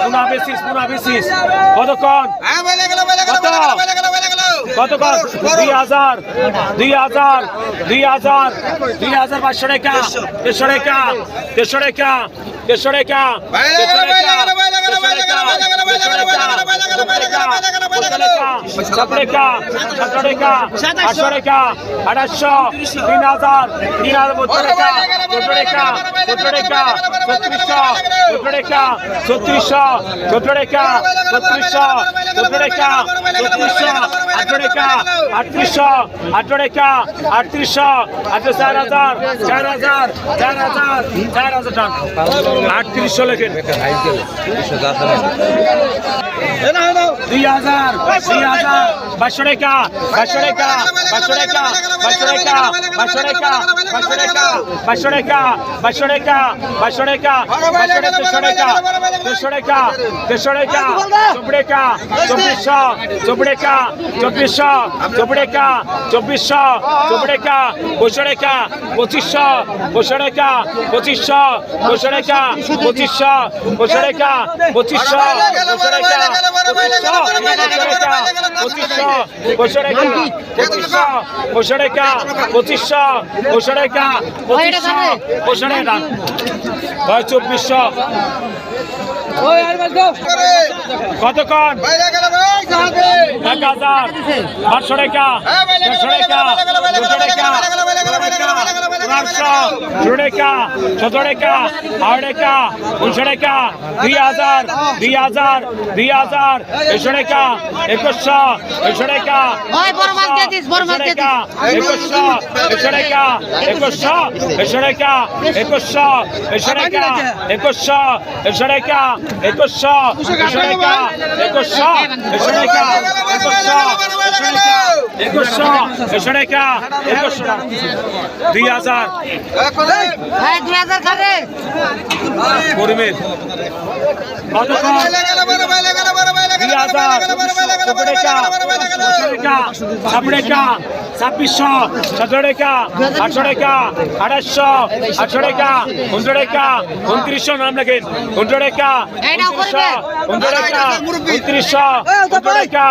মুনাফিসিস মুনাফিসিস কতক্ষণ? কতক্ষণ? দুই হাজার দুই হাজার দুই হাজার দুই হাজার পাঁচশো টাকা দেড়শো টাকা দেড়শো টাকা দেড়শো টাকা দেড়শো টাকা সাতশো টাকা আটশো টাকা আঠাশশো তিন হাজার তিন হাজার বত্রিশ টাকা চোদ্দ টাকা চোদ্দ টাকা ছত্রিশশো চোদ্দ টাকা ছত্রিশশো চোদ্দ টাকা ছত্রিশশো চোদ্দ টাকা ছত্রিশশো আটশো টাকা আটত্রিশশো আটত্রিশশো আটত্রিশশো আটশো চার হাজার চার হাজার চার টাকা লেখেন দুই হাজার দুই হাজার পাঁচশো টাকা পাঁচশো টাকা পাঁচশো টাকা পাঁচশো টাকা পাঁচশো টাকা পাঁচশো টাকা পাঁচশো টাকা পাঁচশো টাকা পাঁচশো টাকা পাঁচশো টাকা দেড়শো টাকা দেড়শো টাকা দেড়শো টাকা চব্বিশশো চব্বিশ টাকা চব্বিশশো চব্বিশ টাকা চব্বিশশো চব্বিশ টাকা পঁচিশশো টাকা পঁচিশশো পঁচিশশো টাকা পঁচিশশো পঁচিশশো টাকা পঁচিশশো পঁচিশশো টাকা পঁচিশশো পঁচিশশো টাকা পঁচিশশো পঁচিশশো টাকা পঁচিশশো পঁচিশশো টাকা পঁচিশশো পঁচিশশো টাকা পঁচিশশো পঁচিশশো টাকা হয় চব্বিশশো কতক্ষণ? পনেরোশো ষোলো টাকা সতেরো টাকা আড়াই টাকা উনিশশো টাকা দুই হাজার দুই হাজার দুই হাজার একশো টাকা একুশশো একশো টাকা মাছ দিয়ে দিস। একুশশো একশো টাকা একুশশো একশো টাকা একুশশো একশো টাকা একুশশো একশো টাকা একুশশো একশো টাকা একুশশো একশো টাকা একুশশো একশো টাকা একুশশো। দুই হাজার। কর্মীর দুই হাজার ছাব্বিশশো সতেরো টাকা আটশো টাকা আঠাশশো আটশো টাকা উনশো টাকা উনত্রিশশো নাম লেখেন উনশো টাকা উনত্রিশশো উনশো টাকা উনত্রিশশো উনশো টাকা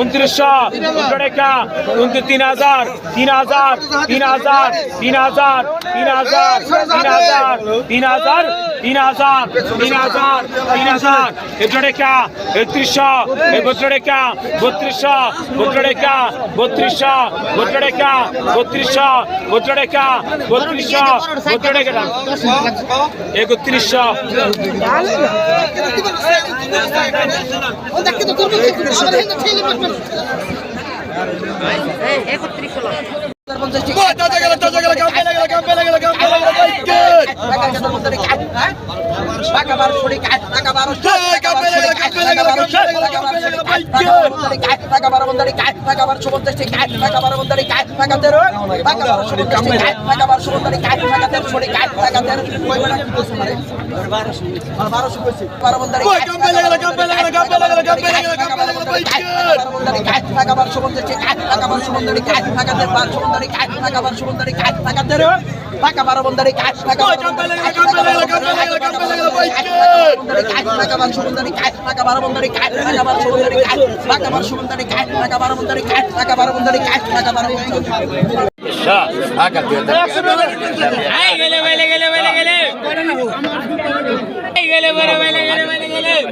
উনত্রিশশো উনশো টাকা উনত্রিশ তিন হাজার তিন হাজার তিন হাজার তিন হাজার তিন হাজার তিন হাজার তিন হাজার तीन हजार तीन हजार तीन हजार एकटा एकत्रिश बत्रेका बत्रिश बत्रेका बत्रिश बत्रेका बत्रिश बत्रेका बत्रिश बत्रेका একত্রিশ একত্রিশ টাকা বত্রিশশো বত্রিশ টাকা বত্রিশশো বত্রিশ টাকা বত্রিশশো বত্রিশ টাকা বত্রিশশো বত্রিশ টাকা একত্রিশ হলো টাকা বারো বন্দারি কাজ টাকা টাকা বারো সুবন্দারি কাজ টাকা বারো বন্দারি কাজ টাকা বারো সুবন্দারি কাজ টাকা বারো সুবন্দারি কাজ টাকা বারো বন্দারি কাজ টাকা বারো বন্দারি কাজ টাকা বারো এই গেলে বলে গেলে বলে গেলে এই গেলে বলে বলে গেলে বলে গেলে ওই পরে গেলে বিমল গেলে ওই পরে বলে গেলে ছাব্বিশশো এই গেলে গেলে বলে গেলে আগে ছাব্বিশশো ছাব্বিশশো ছাব্বিশ সাতাশশো আগে সাতাশশো সাতাশশো সাতাশশো আগে আড়াইশো আগে সাতাশশো সাতাশশো এই গেলে বলে গেলে বলে গেলে ওই পরে নিয়ে বলে গেলে বলে গেলে আগে আড়াইশো ওই গেলে তাজা টাকা বারো বন্ধারি কাজ টাকা টাকা বারো বন্ধারি কাজ টাকা বারো বন্ধারি কাজ টাকা বারো বন্ধারি কাজ টাকা বারো বন্ধারি কাজ টাকা বারো বন্ধারি কাজ টাকা বারো বন্ধারি কাজ টাকা বারো বন্ধারি গেলে গেলে গেলে গেলে গেলে গেলে গেলে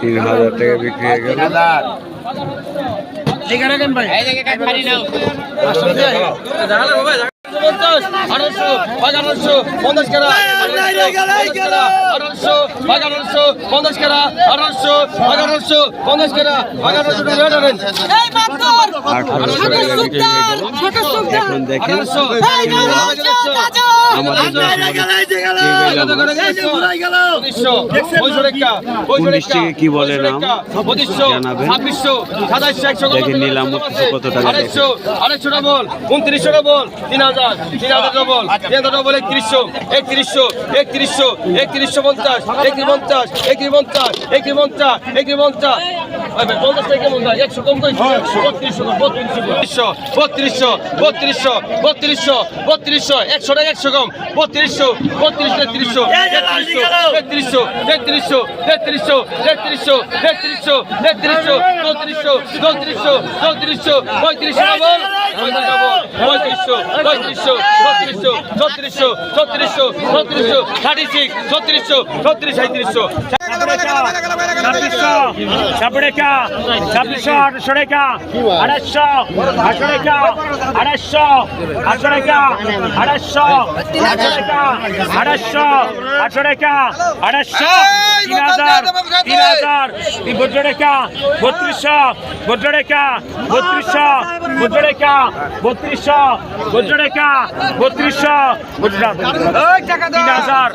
তিন হাজার টাকা বিক্রি হয়ে গেল। তিন আঠারোশো পঞ্চাশ আঠারোশো পঞ্চাশ আঠারোশো কি? বলে নিলাম কত টাকা আড়াইশো আড়াইশো বল উনত্রিশশো বল তিন হাজার। তিন হাজার ডবল হাজার ডবল একত্রিশশো একত্রিশশো একত্রিশশো একত্রিশশো পঞ্চাশ, একত্রিশ পঞ্চাশ একত্রিশ পঞ্চাশ একত্রিশ পঞ্চাশ একত্রিশ পঞ্চাশ বত্রিশশো বত্রিশশো বত্রিশশো বত্রিশশো একশো টাকা একশো কম বত্রিশশো বত্রিশ তেত্রিশশো তেত্রিশশো তেত্রিশশো তেত্রিশশো তেত্রিশশো তেত্রিশশো তেত্রিশশো চৌত্রিশশো চৌত্রিশশো চৌত্রিশশো পঁয়ত্রিশশো ডবল পঁয়ত্রিশশো পঁয়ত্রিশশো ছত্রিশশো ছত্রিশশো ছত্রিশশো ছত্রিশশো থার্টি সিক্স ছত্রিশশো ছত্রিশ সাঁত্রিশশো ছাব্বিশশো ছাব্বিশ টাকা ছাব্বিশশো, আটশো টাকা আড়াইশো আটশো টাকা আড়াইশো আটশো টাকা আড়াইশো আটশো টাকা আড়াইশো আটশো টাকা আড়াইশো তিন হাজার তিন হাজার টাকা বত্রিশশো বত্র টাকা বত্রিশশো টাকা বত্রিশশো বত্র টাকা বত্রিশশো তিন হাজার।